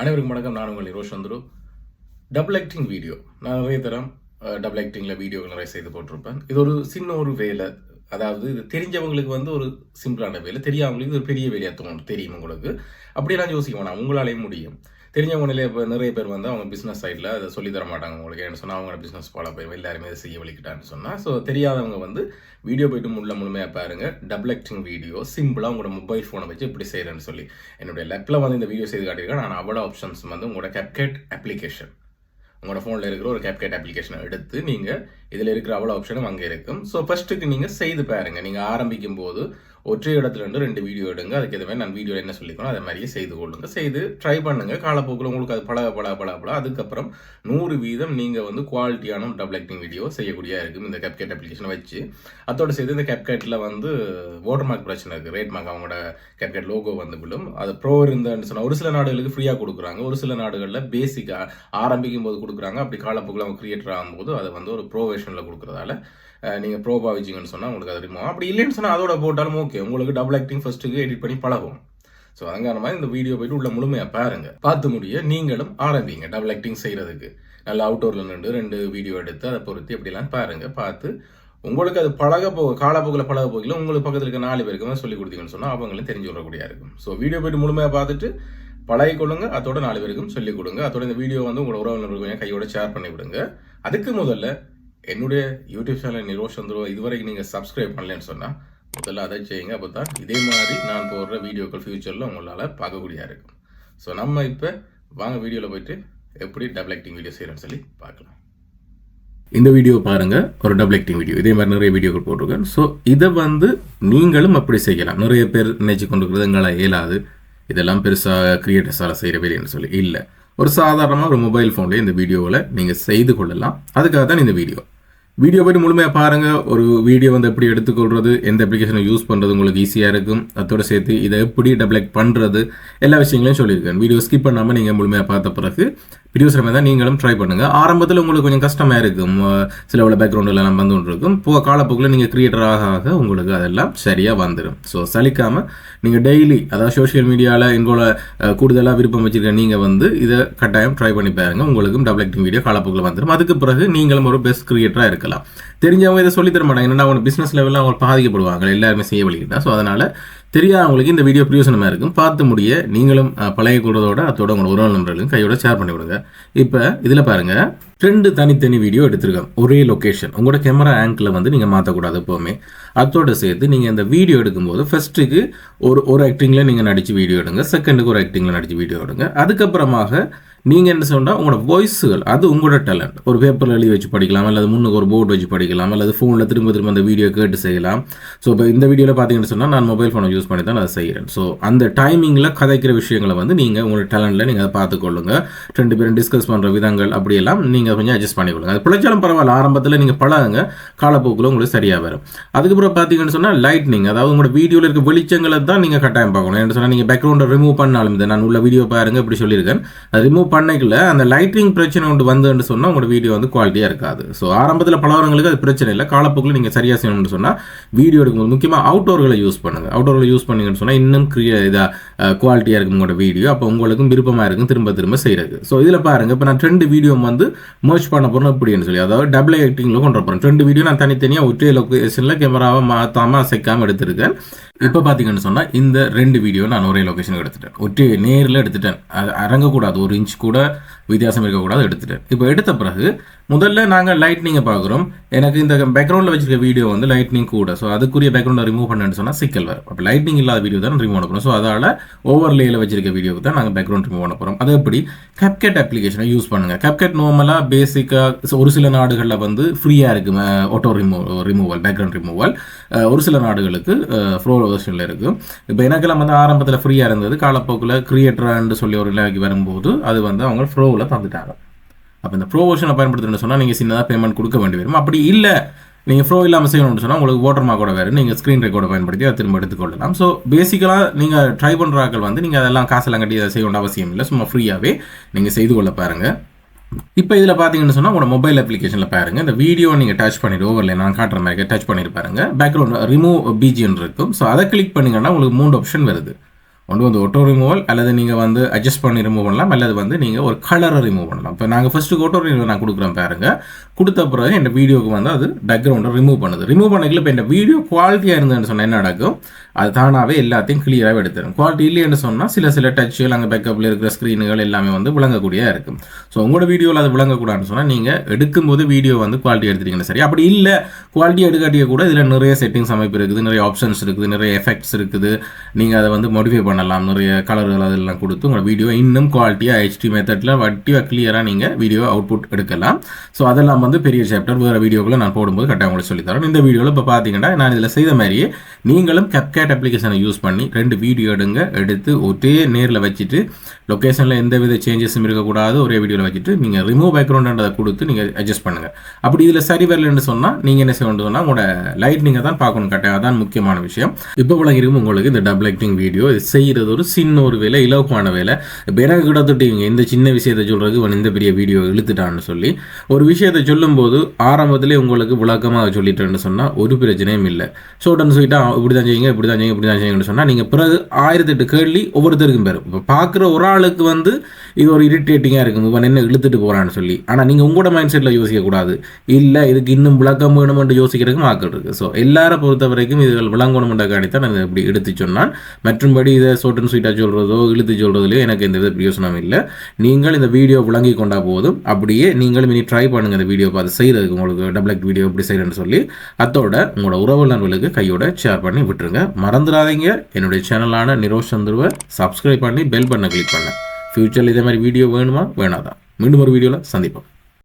அனைவருக்கும் வணக்கம். நான் உங்கள் ரோஷ் வந்துரு டபுள் ஆக்டிங் வீடியோ நான் நிறைய தரம் டபுள் ஆக்டிங்கில் வீடியோகள் நிறைய செய்து போட்டிருப்பேன். இது ஒரு சின்ன ஒரு வேலை. அதாவது இது தெரிஞ்சவங்களுக்கு வந்து ஒரு சிம்பிளான வேலை தெரியாதவங்களுக்கு ஒரு பெரிய வேலையாக தோணும் தெரியும் உங்களுக்கு. அப்படியெல்லாம் யோசிக்க வேணாம் உங்களாலேயும் முடியும். தெரிஞ்சவங்களே இப்போ நிறைய பேர் வந்து அவங்க பிஸ்னஸ் சைடில் அதை சொல்லி தர மாட்டாங்க உங்களுக்கு. என்ன சொன்னால் அவங்க பிஸ்னஸ் ஃபாலோ போய் எல்லாருமே இதை செய்ய வலிக்கிட்டான்னு சொன்னால் ஸோ தெரியாதவங்க வந்து வீடியோ போயிட்டு முள்ள முழுமையாக பாருங்கள் டபுள் ஆக்டிங் வீடியோ சிம்பிளாக உங்களோட மொபைல் ஃபோனை வச்சு இப்படி செய்கிறேன்னு சொல்லி. என்னுடைய லெப்பில் வந்து இந்த வீடியோ செய்து காட்டியிருக்கேன். நான் அவ்வளோ ஆப்ஷன்ஸ் வந்து உங்களோட கேப்கேட் அப்ளிகேஷன் உங்களோட ஃபோனில் இருக்கிற ஒரு கேப்கேட் அப்ளிகேஷனை எடுத்து நீங்கள் இதில் இருக்கிற அவ்வளோ ஆப்ஷனும் அங்கே இருக்கும். ஸோ ஃபஸ்ட்டுக்கு நீங்கள் செய்து பாருங்கள் நீங்கள் ஆரம்பிக்கும் போது ஒற்றை இடத்துல இருந்து ரெண்டு வீடியோ எடுங்க. அதுக்கு மாதிரி நான் வீடியோ என்ன சொல்லிக்கணும் அதை மாதிரியே செய்து கொள்ளுங்க. செய்து ட்ரை பண்ணுங்கள் காலப்போக்கில் உங்களுக்கு அது பழக பழக பழக பழக அதுக்கப்புறம் நூறு வீதம் நீங்கள் வந்து குவாலிட்டியான டபுள் ஆக்டிங் வீடியோ செய்யக்கூடிய இருக்கும். இந்த கேப்கேட் அப்ளிகேஷனை வச்சு. அதோட சேர்த்து இந்த கேப்கேட்டில் வந்து வாட்டர் மார்க் பிரச்சனை இருக்குது ரேட் மார்க் அவங்களோட கேப்கேட் லோகோ வந்து விழும். அது ப்ரோ இருந்தேன்னு சொன்னால் ஒரு சில நாடுகளுக்கு ஃப்ரீயாக கொடுக்குறாங்க. ஒரு சில நாடுகளில் பேசிக்காக ஆரம்பிக்கும் போது கொடுக்குறாங்க. அப்படி காலப்போக்கில் அவங்க கிரியேட்டர் ஆகும்போது அதை வந்து ஒரு ப்ரோ வெர்ஷனில் கொடுக்குறதால நீங்கள் ப்ரோ பாவிச்சிங்கன்னு சொன்னால் உங்களுக்கு அது ரிமூவ் அப்படி இல்லைன்னு சொன்னால் அதோட போட்டாலும் ஓகே உங்களுக்கு டபுள் ஆக்டிங் ஃபர்ஸ்ட்டுக்கு எடிட் பண்ணி பழகும். ஸோ அதுக்கான மாதிரி இந்த வீடியோ போயிட்டு உள்ள முழுமையாக பாருங்க. பார்த்து முடிய நீங்களும் ஆரம்பிங்க டபுள் ஆக்டிங் செய்கிறதுக்கு நல்லா அவுட்டோரில் நின்று ரெண்டு வீடியோ எடுத்து அதை பொறுத்து எப்படிலாம் பாருங்கள் பார்த்து உங்களுக்கு அது பழக போக காலப்போக்கில் பழக போகல உங்களுக்கு பக்கத்தில் இருக்க நாலு பேருக்கு சொல்லி கொடுத்தீங்கன்னு சொன்னால் அவங்களும் தெரிஞ்சு விடக்கூடியா இருக்கும். ஸோ வீடியோ போயிட்டு முழுமையாக பார்த்துட்டு பழகி கொடுங்க அதோட நாலு பேருக்கும் சொல்லிக் கொடுங்க. அதோட இந்த வீடியோ வந்து உங்களோட உறவினர்களுக்கு கையோட ஷேர் பண்ணி விடுங்க அதுக்கு முதல்ல என்னுடைய யூடியூப் சேனல் நிரோஷ் சந்திரோ இதுவரைக்கும் நீங்கள் சப்ஸ்கிரைப் பண்ணலன்னு சொன்னால் முதல்ல அதை செய்யுங்க. அப்போ தான் இதே மாதிரி நான் போடுற வீடியோக்கள் ஃபியூச்சரில் உங்களால் பார்க்கக்கூடியா இருக்கும். ஸோ நம்ம இப்போ வாங்க வீடியோவில் போயிட்டு எப்படி டபுள் ஆக்டிங் வீடியோ செய்கிறேன்னு சொல்லி பார்க்கலாம். இந்த வீடியோ பாருங்கள் ஒரு டபுள் ஆக்டிங் வீடியோ இதே மாதிரி நிறைய வீடியோக்கள் போட்டிருக்கேன். ஸோ இதை வந்து நீங்களும் அப்படி செய்யலாம். நிறைய பேர் நினைச்சு கொண்டு இருக்கிறது எங்களால் இயலாது. இதெல்லாம் பெருசாக கிரியேட்டர்ஸால் செய்கிற வேலைன்னு சொல்லி இல்லை. ஒரு சாதாரணமாக ஒரு மொபைல் ஃபோன்லேயே இந்த வீடியோவில் நீங்கள் செய்து கொள்ளலாம். அதுக்காக தான் இந்த வீடியோ வீடியோ போய்ட்டு முழுமையாக பாருங்கள் ஒரு வீடியோ வந்து எப்படி எடுத்துக்கொள்வது எந்த அப்ளிகேஷனை யூஸ் பண்ணுறது உங்களுக்கு ஈஸியாக இருக்கும். அதோட சேர்த்து இதை எப்படி டபுள் பண்ணுறது எல்லா விஷயங்களையும் சொல்லியிருக்கேன். வீடியோ ஸ்கிப் பண்ணாமல் நீங்கள் முழுமையாக பார்த்த பிறகு வீடியோஸ் மாதிரி தான் நீங்களும் ட்ரை பண்ணுங்கள் ஆரம்பத்தில் உங்களுக்கு கொஞ்சம் கஷ்டமாக இருக்கும். சில உள்ள பேக்ரவுண்டில் எல்லாம் வந்து கொண்டு இருக்கும் போ காலப்போக்கில் நீங்கள் கிரியேட்டர் ஆக ஆக உங்களுக்கு அதெல்லாம் சரியாக வந்துடும் ஸோ சலிக்காமல் நீங்கள் டெய்லி அதாவது சோஷியல் மீடியாவில் எங்களோட கூடுதலாக விருப்பம் வச்சுருக்க நீங்கள் வந்து இதை கட்டாயம் ட்ரை பண்ணி பாருங்கள் உங்களுக்கும் டபுள் வீடியோ காலப்போக்கில் வந்துடும் அதுக்கு பிறகு நீங்களும் ஒரு பெஸ்ட் க்ரியேட்டராக கிரியேட்டராக இருக்கலாம். தெரிஞ்சவங்க இதை சொல்லி தர மாட்டாங்க. என்னன்னா அவங்க பிஸ்னஸ் லெவலில் அவங்க பாதிக்கப்படுவாங்க. எல்லாருமே செய்ய வழிகிட்டா ஸோ அதனால் தெரியாதவங்களுக்கு இந்த வீடியோ பிரயோசனமாக இருக்கும். பார்த்து முடிய நீங்களும் பழைய கூடதோட அதோட உங்களோட உறவு நண்பர்களும் கையோட ஷேர் பண்ணி விடுங்க. இப்போ இதில் பாருங்க. ரெண்டு தனித்தனி வீடியோ எடுத்திருக்கேன் ஒரே லொக்கேஷன் உங்களோட கேமரா ஆங்கிளில் வந்து நீங்கள் மாற்றக்கூடாது எப்போவுமே. அதோட சேர்த்து நீங்கள் இந்த வீடியோ எடுக்கும்போது ஃபர்ஸ்ட்டுக்கு ஒரு ஒரு ஆக்டிங்கில் நீங்கள் நடித்து வீடியோ எடுங்க. செகண்டுக்கு ஒரு ஆக்டிங்கில் நடித்து வீடியோ எடுங்க. அதுக்கப்புறமாக நீங்கள் என்ன சொன்னால் உங்களோட வாய்ஸுகள் அது உங்களோட டேலண்ட் ஒரு பேப்பரில் எழுதி வச்சு படிக்கலாம் அல்லது முன்னுக்கு ஒரு போர்டு வச்சு படிக்கலாம் அல்லது ஃபோனில் திரும்ப திரும்ப அந்த வீடியோ கேட்டு செய்யலாம். ஸோ இப்போ இந்த வீடியோவில் பார்த்தீங்கன்னு சொன்னால் நான் மொபைல் ஃபோனை யூஸ் பண்ணி தான் அதை செய்கிறேன் ஸோ அந்த டைமிங்கில் கதைக்கிற விஷயங்களை வந்து நீங்கள் உங்களோட டேலண்ட்டில் நீங்கள் அதை பார்த்துக்கொள்ளுங்க. ரெண்டு பேரும் டிஸ்கஸ் பண்ணுற விதங்கள் அப்படியெல்லாம் நீங்கள் கொஞ்சம் அட்ஜஸ்ட் பண்ணிக்கொள்ளுங்க. அது பிழைச்சாலும் பரவாயில்ல ஆரம்பத்தில் நீங்கள் பழகுங்க காலப்போக்கில் உங்களுக்கு சரியாக வரும். அதுக்கப்புறம் பார்த்தீங்கன்னு சொன்னால் லைட்னிங் அதாவது உங்களோட வீடியோவில் இருக்க வெளிச்சங்களை தான் நீங்கள் கட்டாயம் பார்க்கணும். என்ன சொன்னால் நீங்கள் பேக்ரவுண்டை ரிமூவ் பண்ணாலும் இதை நான் உள்ள வீடியோ பாருங்க இப்படி சொல்லியிருக்கேன். அது ரிமூவ் பண்ணைக்குள்ள அந்த லைட்டிங் பிரச்சனை ஒன்று வந்துன்னு சொன்னால் உங்களோட வீடியோ வந்து குவாலிட்டியாக இருக்காது. ஸோ ஆரம்பத்தில் பலவரங்களுக்கு அது பிரச்சனை இல்லை. காலப்போக்கில் நீங்கள் சரியாக செய்யணும்னு சொன்னால் வீடியோ எடுக்கும்போது முக்கியமாக அவுட்டோர்களை யூஸ் பண்ணுங்கள் அவுட்டோர்களை யூஸ் பண்ணீங்கன்னு சொன்னால் இன்னும் கிரியா இதாக குவாலிட்டியாக இருக்கும் உங்களோட வீடியோ அப்போ உங்களுக்கும் விருப்பமாக இருக்கும் திரும்ப திரும்ப செய்கிறது ஸோ இதில் பாருங்கள் இப்போ நான் ட்ரெண்டு வீடியோ வந்து மர்ச் பண்ண போகிறோம் அப்படின்னு சொல்லி அதாவது டபுள் எடிட்டிங்கில் கொண்டு போகிறேன் ட்ரெண்டு வீடியோ நான் தனித்தனியாக ஒற்றை லொக்கேஷனில் கேமராவை மாற்றாமல் அசைக்காமல் எடுத்திருக்கேன். இப்போ பார்த்தீங்கன்னு சொன்னால் இந்த ரெண்டு வீடியோ நான் ஒரே லொக்கேஷனுக்கு எடுத்துட்டேன். ஒற்றை நேரில் எடுத்துட்டேன். அது அரங்கக்கூடாது ஒரு இன்ச் கூட வித்தியாசம் இருக்கக்கூடாது எடுத்துட்டேன் இப்போ எடுத்த பிறகு முதல்ல நாங்கள் லைட்னிங்கை பார்க்குறோம். எனக்கு இந்த பேக்ரவுண்டில் வச்சிருக்க வீடியோ வந்து லைட்னிங் கூட. ஸோ அதுக்குரிய பேக்ரவுண்டை ரிமூவ் பண்ணேன்னு சொன்னால் சிக்கல் வரும். அப்போ லைட்னிங் இல்லாத வீடியோ தான் ரிமூவ் பண்ண போகிறோம் ஸோ ஓவர் ஓவர்லேயில் வச்சிருக்க வீடியோக்கு தான் நாங்கள் பேக்ரவுண்ட் ரிமூவ் பண்ண போகிறோம் அது எப்படி? கப்கெட் அப்ளிகேஷனை யூஸ் பண்ணுங்கள் கப்கெட் நார்மலாக பேசிக்காக ஒரு சில நாடுகளில் வந்து ஃப்ரீயாக இருக்குது auto remove removal background removal ஒரு சில நாடுகளுக்கு ஃப்ரோ வெர்ஷனில் இருக்குது இப்போ எனக்கெல்லாம் வந்து ஆரம்பத்தில் ஃப்ரீயாக இருந்தது. காலப்போக்கில் கிரியேட்டரான்னு சொல்லி ஒரு இலாக்கி வரும்போது அது வந்து அவங்க ஃப்ரோவில் தந்துட்டாங்க அப்போ இந்த ப்ரோ வெர்ஷனை பயன்படுத்தணும்னு சொன்னால் நீங்கள் சின்னதாக பேமெண்ட் கொடுக்க வேண்டி வரும். அப்படி இல்லை நீங்கள் ஃப்ரோ இல்லாமல் செய்யணும்னு சொன்னால் உங்களுக்கு ஓட்டர் மார்க்கோட வேறு நீங்கள் ஸ்க்ரீன் ரெக்கார்டை பயன்படுத்தி அதை திரும்ப எடுத்துக்கொள்ளலாம். ஸோ பேசிக்கலாக நீங்கள் ட்ரை பண்ணுறாக்கள் வந்து நீங்கள் அதெல்லாம் காசெல்லாம் கட்டி அதை செய்ய வேண்டிய அவசியம் இல்லை. சும்மா ஃப்ரீயாகவே நீங்கள் செய்து கொள்ள பாருங்கள் இப்போ இதில் பார்த்தீங்கன்னு சொன்னால் உங்களோட மொபைல் அப்ளிகேஷனில் பாருங்க. இந்த வீடியோ நீங்கள் டச் பண்ணிட்டு ஓவரில் நான் காட்டுற மாதிரி டச் பண்ணியிருப்பாருங்க பேக்ரவுண்ட் ரிமூவ் பிஜிஎன் இருக்கும். ஸோ அதை கிளிக் பண்ணிங்கன்னா உங்களுக்கு மூணு ஆப்ஷன் வருது. ஒன்று வந்து ஒட்டோ ரிமூவல் அல்லது நீங்கள் வந்து அட்ஜஸ்ட் பண்ணி ரிமூவ் பண்ணலாம் அல்லது வந்து நீங்கள் ஒரு கலரை ரிமூவ் பண்ணலாம். இப்போ நாங்கள் ஃபஸ்ட்டு ஒட்டோ ரிமூவ் நான் கொடுக்குறேன் பாருங்க. கொடுத்த பிறகு என் வீடியோக்கு வந்து அது பேக்ரவுண்டை ரிமூவ் பண்ணுது. ரிமூவ் பண்ணக்கல இப்போ இந்த வீடியோ குவாலிட்டியாக இருந்ததுன்னு சொன்னால் என்ன நடக்கும்? அது தானாகவே எல்லாத்தையும் கிளியராகவே எடுத்துரும். குவாலிட்டி இல்லைன்னு சொன்னால் சில சில டச்சுகள் அங்கே பேக்கப்பில் இருக்கிற ஸ்க்ரீனுகள் எல்லாமே வந்து விளங்கக்கூடியதாக இருக்கும். ஸோ உங்களோட வீடியோவில் அது விளங்கக்கூடாதுன்னு சொன்னால் நீங்கள் எடுக்கும்போது வீடியோ வந்து குவாலிட்டி எடுத்துட்டீங்கன்னா சரி. அப்படி இல்லை குவாலிட்டி எடுக்காட்டிய கூட இதில் நிறைய செட்டிங்ஸ் அமைப்பு இருக்குது நிறைய ஆப்ஷன்ஸ் இருக்குது நிறைய எஃபெக்ட்ஸ் இருக்குது. நீங்கள் அதை வந்து மாடிஃபை பண்ணலாம் நிறைய கலர்கள் அதெல்லாம் கொடுத்து உங்களோட வீடியோ இன்னும் குவாலிட்டியாக ஹெச்டி மெத்தடில் வட்டியாக கிளியராக நீங்கள் வீடியோ அவுட்புட் எடுக்கலாம். ஸோ அதெல்லாம் வந்து பெரிய சாப்டர் வேறு வீடியோக்களை நான் போடும்போது கட்டாயம் உங்களுக்கு சொல்லித்தரேன். இந்த வீடியோவில் இப்போ பார்த்தீங்கன்னா நான் இதில் செய்த மாதிரியே நீங்களும் கப்கேட் அப்ளிகேஷனை யூஸ் பண்ணி ரெண்டு வீடியோ எடுங்க. எடுத்து ஒரே நேரில் வச்சுட்டு லொக்கேஷனில் எந்த வித சேஞ்சஸும் இருக்கக்கூடாது ஒரே வீடியோவில் வச்சுட்டு நீங்கள் ரிமூவ் பேக்ரவுண்டுன்றதை கொடுத்து நீங்கள் அட்ஜஸ்ட் பண்ணுங்கள் அப்படி இதில் சரி வரலன்னு சொன்னால் நீங்கள் என்ன செய்யணும் சொன்னால் உங்களோட லைட் நீங்கள் தான் பார்க்கணும் கட்டாயம் அதான் முக்கியமான விஷயம். இப்போ விளங்கிருக்கும் உங்களுக்கு இந்த டபுள் ஆக்டிங் வீடியோ இது செய்கிறது ஒரு சின்ன ஒரு வேலை இலவசமான வேலை. பிறகு எனக்கு கிடத்துட்டு இவங்க இந்த சின்ன விஷயத்தை சொல்கிறதுக்கு இவன் இந்த பெரிய வீடியோ இழுத்துட்டான்னு சொல்லி ஒரு விஷயத்தை சொல்லும்போது ஆரம்பத்திலே உங்களுக்கு விளக்கமாக சொல்லிட்டேன்னு சொன்னால் ஒரு பிரச்சனையும் இல்லை. ஷோட்டன் ஸ்வீட்டாக இப்படி தான் செய்யுங்க இப்படி தான் செய்யுங்க இப்படி தான் செய்யுங்கன்னு சொன்னால் நீங்கள் பிறகு ஆயிரத்தெட்டு கேள்வி ஒவ்வொருத்தருக்கும் பேர் இப்போ பார்க்குற ஒரு ஆளுக்கு வந்து இது ஒரு இரிட்டேட்டிங்காக இருக்கும் இவன் என்ன இழுத்துட்டு போகிறான்னு சொல்லி. ஆனால் நீங்கள் உங்களோட மைண்ட் செட்டில் யோசிக்கக்கூடாது. இல்லை இதுக்கு இன்னும் விளக்கம் வேணுமென்று யோசிக்கிறதுக்கும் ஆக்கள் இருக்குது ஸோ எல்லாரை பொறுத்த வரைக்கும் இதுகள் விளங்கணுமென்ற காணித்தான் நான் இப்படி எடுத்து சொன்னால் மற்றும்படி இதை சோட்டன் ஸ்வீட்டாக சொல்கிறதோ இழுத்து சொல்கிறதுலையோ எனக்கு எந்த வித பிரயோசனம் இல்லை. நீங்கள் இந்த வீடியோ விளங்கி கொண்டா போதும். அப்படியே நீங்களும் இனி ட்ரை பண்ணுங்கள் இந்த வீடியோ பார்த்து செய்கிறதுக்கு உங்களுக்கு டபுள் எக் வீடியோ எப்படி செய்கிறேன்னு சொல்லி அதோட உங்களோட உறவினர்களுக்கு கையோட ஷேர் பண்ணி விட்டுருங்க. மறந்துடாதீங்க. என்னுடைய சேனலான நிரோஷ் சந்துருவை சப்ஸ்கிரைப் பண்ணி பெல் பண்ண கிளிக் பண்ண. ஃப்யூச்சரில் இதே மாதிரி வீடியோ வேணுமா? வேணாதான். மீண்டும் ஒரு வீடியோவில் சந்திப்போம்.